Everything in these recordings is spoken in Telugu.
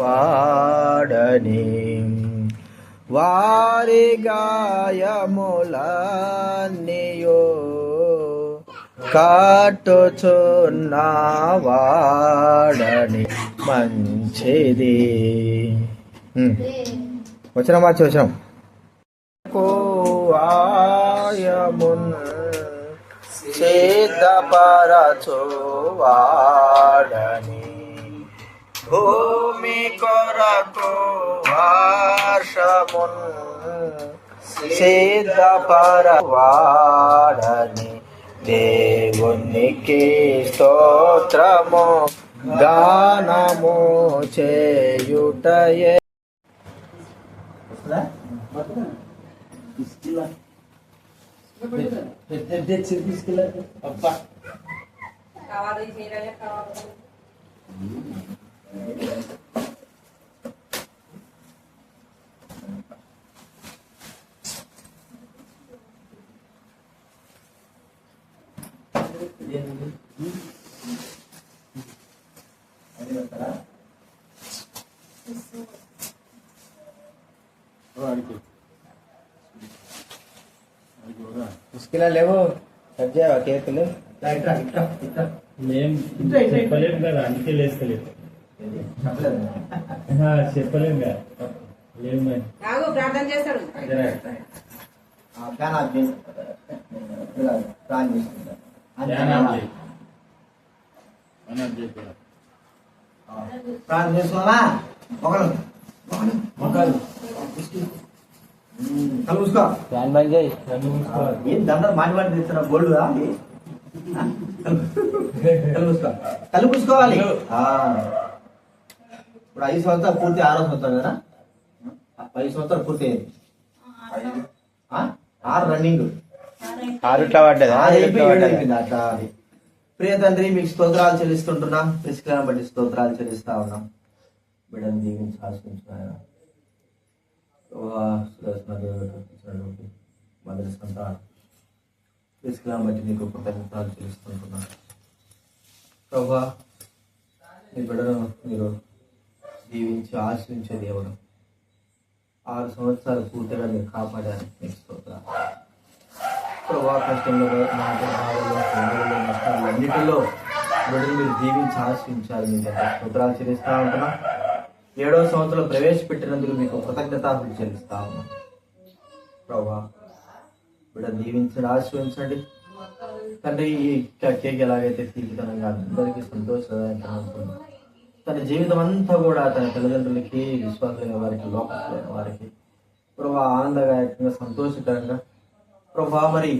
వాడని వారి గాయములన్నీయో కాటుచున్నవాడని మంచిది. ఉమ్. వచ్చిన మార్చి వచ్చినాం ఆయమున్ సిద్ధపరచువాడని. భూమి కొరకు వర్షమున్ సిద్ధపరవాడని దేవునికి స్తోత్రము గానము చేయుటయే. కావాలి ముస్కిలా లేవు. కట్ చేయవా కేకులు మేం చెప్పలేము కదా అందుకే లేస్తలేదు. చెప్పలేము కదా. లేవు మరి. ప్రార్థన చేస్తాడు. ప్రార్థన చేసుకోవాలా ఒకరు మొక్కలు ఫ్యాన్ బంద్ చేయి. ఏం దండలు మాటి మాటి తెస్తున్నా? గోల్డ్ ఆ. ఇప్పుడు ఐదు సంవత్సరాలు పూర్తి ఆరో సంవత్సరం కదా? ఐదు సంవత్సరాలు పూర్తి అయింది ఆ? ఆరు రన్నింగ్. ఆరు ఇట్లా పడ్డదా? అట్లా అది. ప్రియ తండ్రి మీకు స్తోత్రాలు చెల్లిస్తుంటున్నాం. ప్రిస్కలను బట్టి స్తోత్రాలు చెల్లిస్తా ఉన్నాం. బిడ్డను దీవించి ఆశ్రయించుకున్నాను మొదటి సంతానం ప్రిస్కలను బట్టి నీకు కృతజ్ఞతలు చెల్లిస్తుంటున్నాను ప్రభా నీ బిడ్డను మీరు దీవించి ఆశ్రయించే దేవుడు ఆరు సంవత్సరాలు పూర్తిగా మీరు కాపాడారు మీకు స్తోత్రాలు ప్రభా కష్టంలో మాట నష్టాలు అన్నిటిలో బిడ్డలు మీరు దీవించి ఆశ్రయించాలి మీకు స్తోత్రాలు చెల్లిస్తా ఉంటున్నా ఏడో సంవత్సరం ప్రవేశపెట్టినందుకు మీకు కృతజ్ఞతాలు చెల్లిస్తా ఉన్నాం ప్రభా బిడ్డ దీవించండి ఆశ్రయించండి తండ్రి ఈ కేక్ ఎలాగైతే తీర్చితనంగా అందరికీ సంతోషంగా తన జీవితం అంతా కూడా తన తల్లిదండ్రులకి విశ్వాసమైన వారికి లోకమైన వారికి ప్రభా ఆనందదాయకంగా సంతోషకరంగా. ప్రభా మరి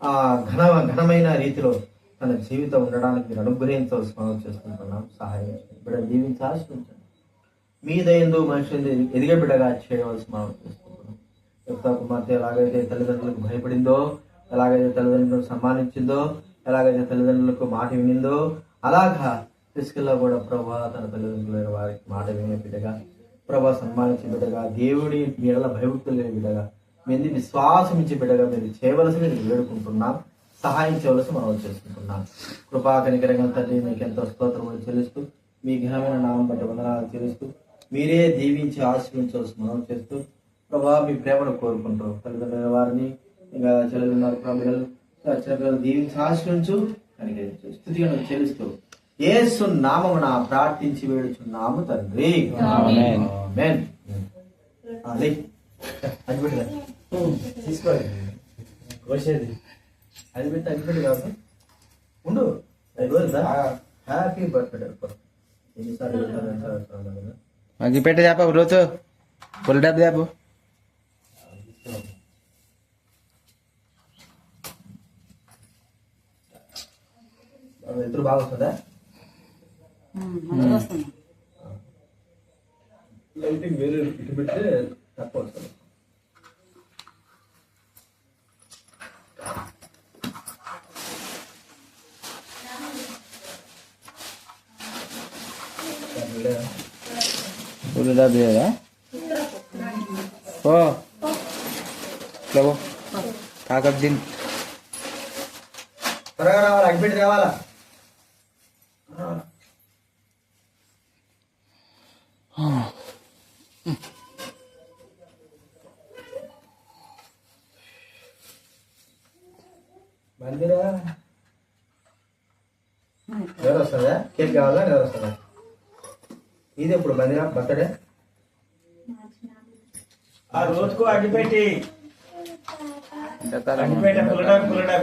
ఆ ఘన ఘనమైన రీతిలో తన జీవితం ఉండడానికి మీరు అనుగ్రహించవలసి చేసుకుంటున్నాం సహాయం బిడ్డ దీవించి ఆశ్రయించండి మీ దయందు మనుషులు ఎదిగే బిడ్డగా చేయవలసి మనం చేసుకుంటున్నాం యుక్త కుమార్తె ఎలాగైతే తల్లిదండ్రులకు భయపడిందో ఎలాగైతే తల్లిదండ్రులకు సమ్మానించిందో ఎలాగైతే తల్లిదండ్రులకు మాట వినిందో అలాగా ఫిజికల్లో కూడా ప్రభా తన తల్లిదండ్రులైన వారికి మాట వినే బిడ్డగా ప్రభా సన్మానించే బిడ్డగా దేవుడి మీడల భయభక్తులు లేని బిడ్డగా మీది విశ్వాసం ఇచ్చే బిడ్డగా మీరు చేయవలసి మీరు వేడుకుంటున్నాం సహాయం చేయవలసి మనం చేసుకుంటున్నాం. కృపా కనికరంగా తండ్రి మీకు ఎంతో స్తోత్రములు చెల్లిస్తూ మీ ఘనమైన నామం బట్టి వందనాలు చెల్లిస్తూ మీరే దీవించి ఆశ్రయించవలసి మనం చేస్తూ ప్రభా మీ ప్రేమను కోరుకుంటూ తల్లిదండ్రుల వారిని ఇంకా చెల్లెలున్నారు పిల్లలు చిన్నపిల్లలు దీవించి ఆశ్రయించు కనికరించు స్థితిగా చెల్లిస్తూ ఏసు నామమున ప్రార్థించి వేడుచున్నాము తండ్రి. ఆమేన్. ఆమేన్. ఆ, లే. అది పెట్టు రా. తీసుకోవాలి. కోసేది. అది పెట్టి అది పెట్టి కాదు. ఉండు. Happy birthday. ఎన్నిసార్లు మంచి పెట్ట చేప రోజు. ఫుల్ డబ్బు చేప. వెళ్తురు బాగా వస్తుందా? లైటింగ్ వేరే ఇటు పెడితే తక్కువ వస్తుంది. ఫుల్ డబ్బు ఓ లేవో కాకప్ దీని త్వరగా రావాలా? అగ్గిపెట్టి కావాలా మందిరా ఎవరు వస్తుందా కేక్ కావాలా? ఎవరు వస్తుందా ఇది ఎప్పుడు మందిరా బర్త్డే? ఆ రోజుకు అగ్గిపెట్టి. అగ్గిపెట్ట పుల్లడం పుల్లడం.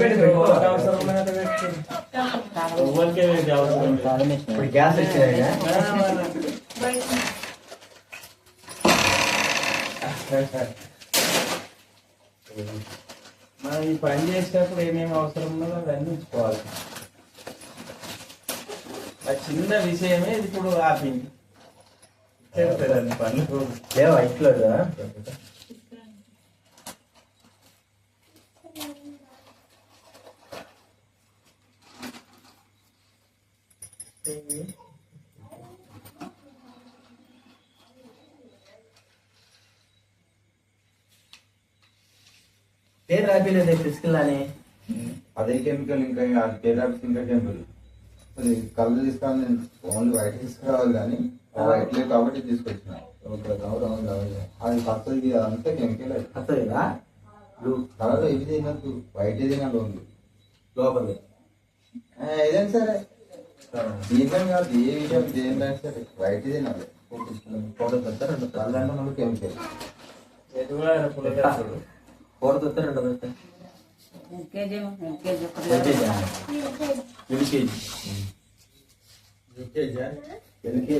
పెట్టుకో. ఎవ్వరికీ ఇది అవసరం లేదు. ఇప్పుడు గ్యాస్ వచ్చినాయి మనం ఈ పని చేసేటప్పుడు ఏమేమి అవసరం ఉన్నదో అవన్నీ ఉంచుకోవాలి. ఆ చిన్న విషయమే ఇది ఇప్పుడు ఆపింది. చేస్తారండి పనులు లేవా ఇంట్లో కదా పేరు రాపిలేదు తీసుకెళ్ళాని అదే కెమికల్ ఇంకా కేరాప్స్ ఇంకా కెమికల్. అది కలర్ తీసుకురావాలి నేను ఓన్లీ వైట్ తీసుకురావాలి కానీ వైట్ లేదు కాబట్టి తీసుకొచ్చిన. అది పచ్చది అదంతా కెమికల్ బ్లూ కలర్ ఇవి తినద్దు వైట్ తినాలి ఓన్లీ. లోపలిది. ఏదైనా సరే. దీపం కాదు ఏ విషయం దేనిలో సరే వైట్ తినాలి. పౌడర్ తెస్తా రెండు కలర్ అంటే మనకు కెమికల్ ఎటు కూడా పుల్లదేస్తాడు. పౌడర్ తెస్తా రెండు తెస్తా కేజీ కేజీ ఎల్కేజీ ఎల్కేజీ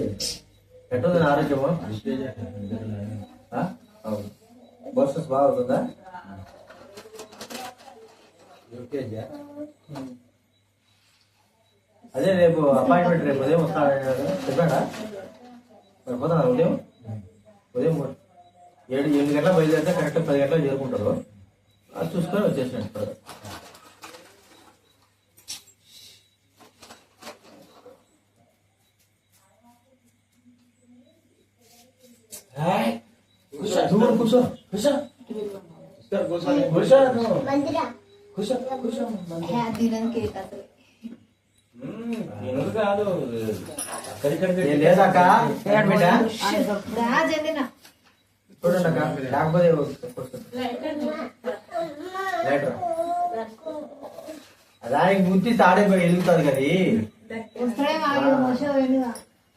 ఎట్టుంది నా ఆరోగ్యము ఆ? అవును బోసస్ బాగా అవుతుందా అదే రేపు అపాయింట్మెంట్ రేపు ఉదయం వస్తాడు చెప్పాడా మరి పోతాను ఉదయం ఉదయం ఏడు ఎనిమిది గంటల బయలుదేరితే కరెక్ట్ పది గంటలకు చేరుకుంటారు. అది చూసుకొని వచ్చేసినట్టు కూర్చో కూర్చో కూర్చో కూర్చో నువ్వు. కూర్చో, కూర్చో. మ్మ్, తినదు కాదు అక్కడిక్కడ ఏ లేదాక బిడ్డ రాజేంద్ర చూడండి అక్క లేకపోతే దానికి ముత్తి తాడే పోయి వెలుగుతుంది కదా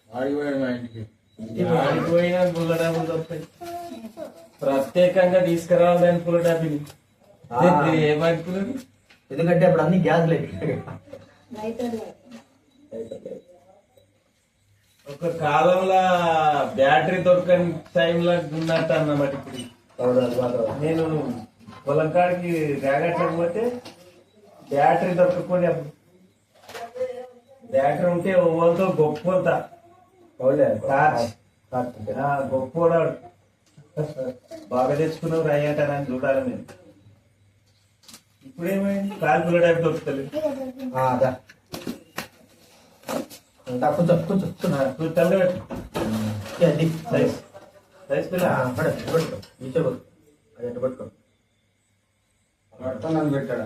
ఆడిపోయాడు మా ఇంటికి. ఆడిపోయిన పుల్ల డబ్బులు దొరుకుతాయి ప్రత్యేకంగా తీసుకురావాలని పుల్ల డబ్బులు ఎందుకంటే అప్పుడు అన్ని గ్యాస్ లేదు ఒక కాలంలో బ్యాటరీ దొరకని టైంలో ఉన్నట్టు అన్నమాట ఇప్పుడు. నేను పొలం కాడికి రాగట్టకపోతే బ్యాటరీ దొరకకుండా బ్యాటరీ ఉంటే ఓవల్తో గొప్ప టార్చ్ ఆ, గొప్పోడాడు బాగా తెచ్చుకున్నావు రై అంటానని చూడాలి నేను. ఇప్పుడేమైంది? కాల్పుల టైప్ దొరుకుతలేదు కొంచెం కొంచెం నువ్వు తల్లి పెట్టు. అది సైజ్ సైజ్ ఇచ్చే పట్టుకో అది నన్ను పెట్టాడా?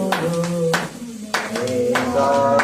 Bye.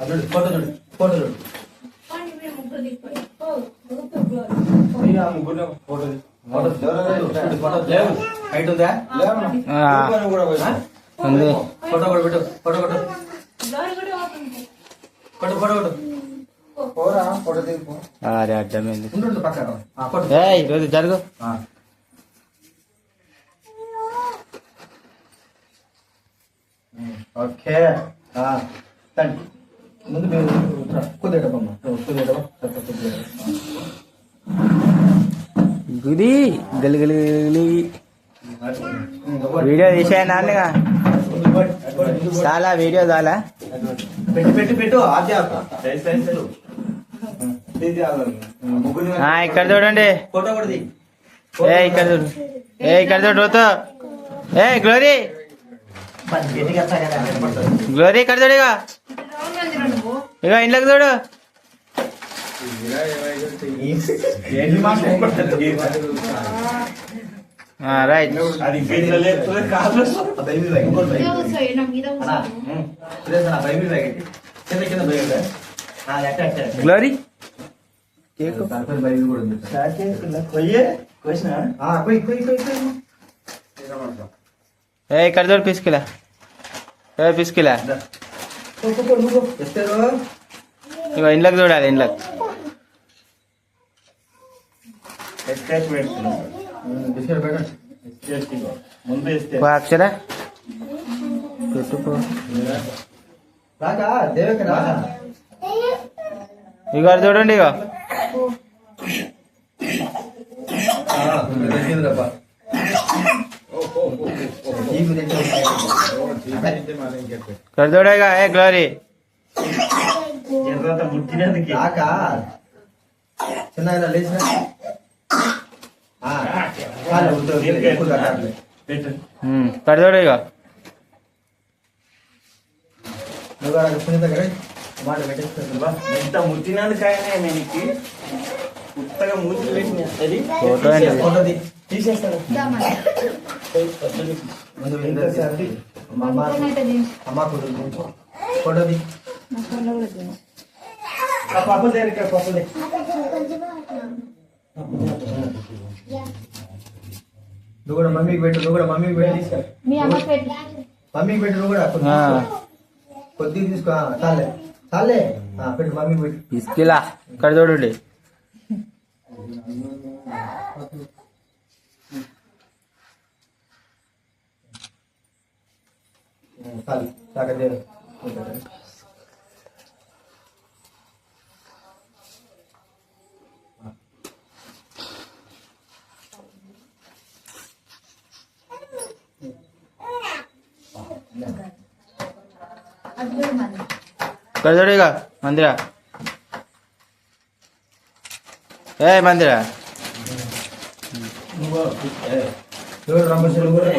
చూడు, ఫోటో చూడు ఫోటో ఫోటో ఉందా ఫోటో కూడా పెట్టు. ఫోటో కొట్టు కొట్టు ఫోటో కొట్టు పోరా ఫోటో తీసుకో అరే అడ్డమైంది ఈరోజు జరుగు ఆ. Um, okay. తండి ముందు మీరు కుదేటమ్మా గుది గలిగలి వీడియో తీసాను నాన్నగా చాలా వీడియో చాలా పెట్టి పెట్టి ఇక్కడ చూడండి. ఏ ఇక్కడ చూడు. ఏ ఇక్కడ చూడు ఏ గ్లోరీ. గ్లోరీ ఇక్కడ చూడు ఇక ఇక ఇంట్లోకి చూడు ఇలా ఏమైతే ఏంటి మాస్టర్ పడుతుంది? ఆ, రైట్ అది గేట్ల లేకపోతే కాళ్ళు ఆ బైబిల్ బ్యాగ్, ఇంకోటి బైబిల్. అన్నా, ఉమ్, సురేష్ అన్న, బైబిల్ బ్యాగ్ ఏంటి? కింద కింద బైబిల్ బ్యాగ్. ఆ, అట్ట, అట్ట, అట్ట. గ్లోరీ దానిపైన బైబిల్ కూడా ఉంది పోయే క్వశ్చన్ ఏ ఇక్కడ చూడు పిసికిలా. ఏ పిసికిలా. ఎత్తారు ఇండ్లకు చూడాలి ఇండ్లకు. అక్షరా. పెడుతున్నాం బిస్కెట్ చూడండి ఇగో ముందు వేస్తే ఓ అక్షర పెట్టుకో రాకా దేవక రా ఇక అటు చూడండి ఇక ఏ గ్లోరీ? తర్వాత ముట్టినందుకు రాకా? చిన్నగా లేచిన? నువ్వు గారు మాట పెట్టేస్తున్నా ఎంత ముట్టినందుకైనా మీకు కొత్తగా మూతి ఫోటో ఫోటోది. ఫోటోది ఆ పప్పులు దగ్గర పప్పులు నువ్వు కూడా మమ్మీకి పెట్టు నువ్వు కూడా మమ్మీకి పెట్టి తీసుకో మీ అమ్మ పెట్టి. మమ్మీకి పెట్టు నువ్వు కూడా కొద్దిగా. తీసుకో. చాలే చాలే పెట్టు మమ్మీకి పెట్టు. పిసికిలా ఇక్కడ చూడండి చాలు ఇక్కడ చూడు ఇక మందిరా ఏ మందిరా ఎవరు రమ్మేశ్వరు కూడా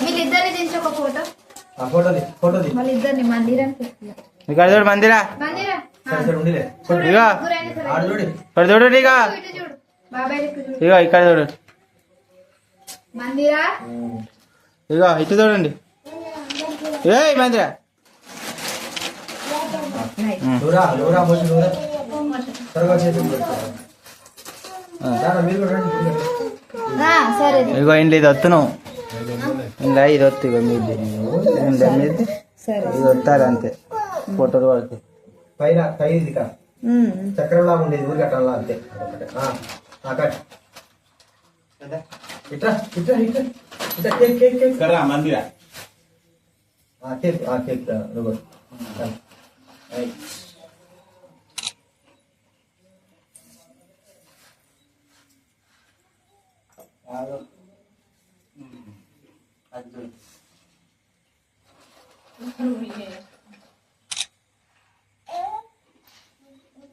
వీళ్ళిద్దరిని దించి ఒక ఫోటో ఆ ఫోటోది ఫోటోది వాళ్ళిద్దరిని మందిరాన్ని పెట్టిన ఇక్కడ చూడు మందిరా. చూడు. ఇక్కడ ఇక చూడు బాబాయ్ దిక్కు చూడు. ఇక ఇక్కడ చూడు. మందిరా? ఇక ఇటు చూడండి. ఏ మందిరా. ఇగో ఇంట్లో ఇది వస్తున్నావు ఇంట్లో ఇది వస్తుంది ఇగో మీది ఇంట్లో మీది సరే. ఇది వస్తారు అంతే. ఫోటోలు పడితే పైన పై ఇది కా? చక్రంలా ఉండేది ఊరి కట్టాలా అంతే. కట్. ఇట్రా ఇట్రా కేక్ కేక్ కేక్. కరా మందిరా. Cake cake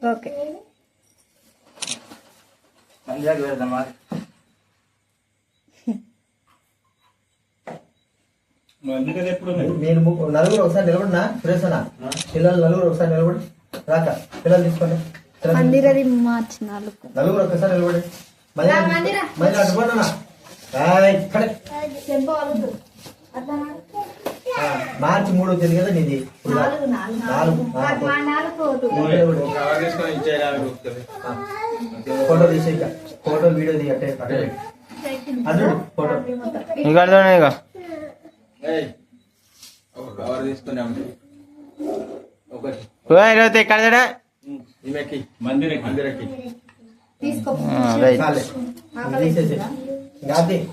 okay. మీరు నలుగురు ఒకసారి నిలబడినా? సురేష్ అన్న పిల్లలు నలుగురు ఒకసారి నిలబడి రాక. పిల్లలు తీసుకోండి. మందిరది మార్చి నలుగురు ఒక్కసారి నిలబడి. మళ్ళీ. మళ్ళీ అడ్డుకోండి మార్చి మూడో తేదీ కదా నీది. ఫోటో. తీసి ఇక. ఫోటో వీడియో తీ అట్టే అట్టే. అల్లుడు ఫోటో. ఇక. ఇక ఇరవై మందిరకి అందరికి తీసుకో. Gabi.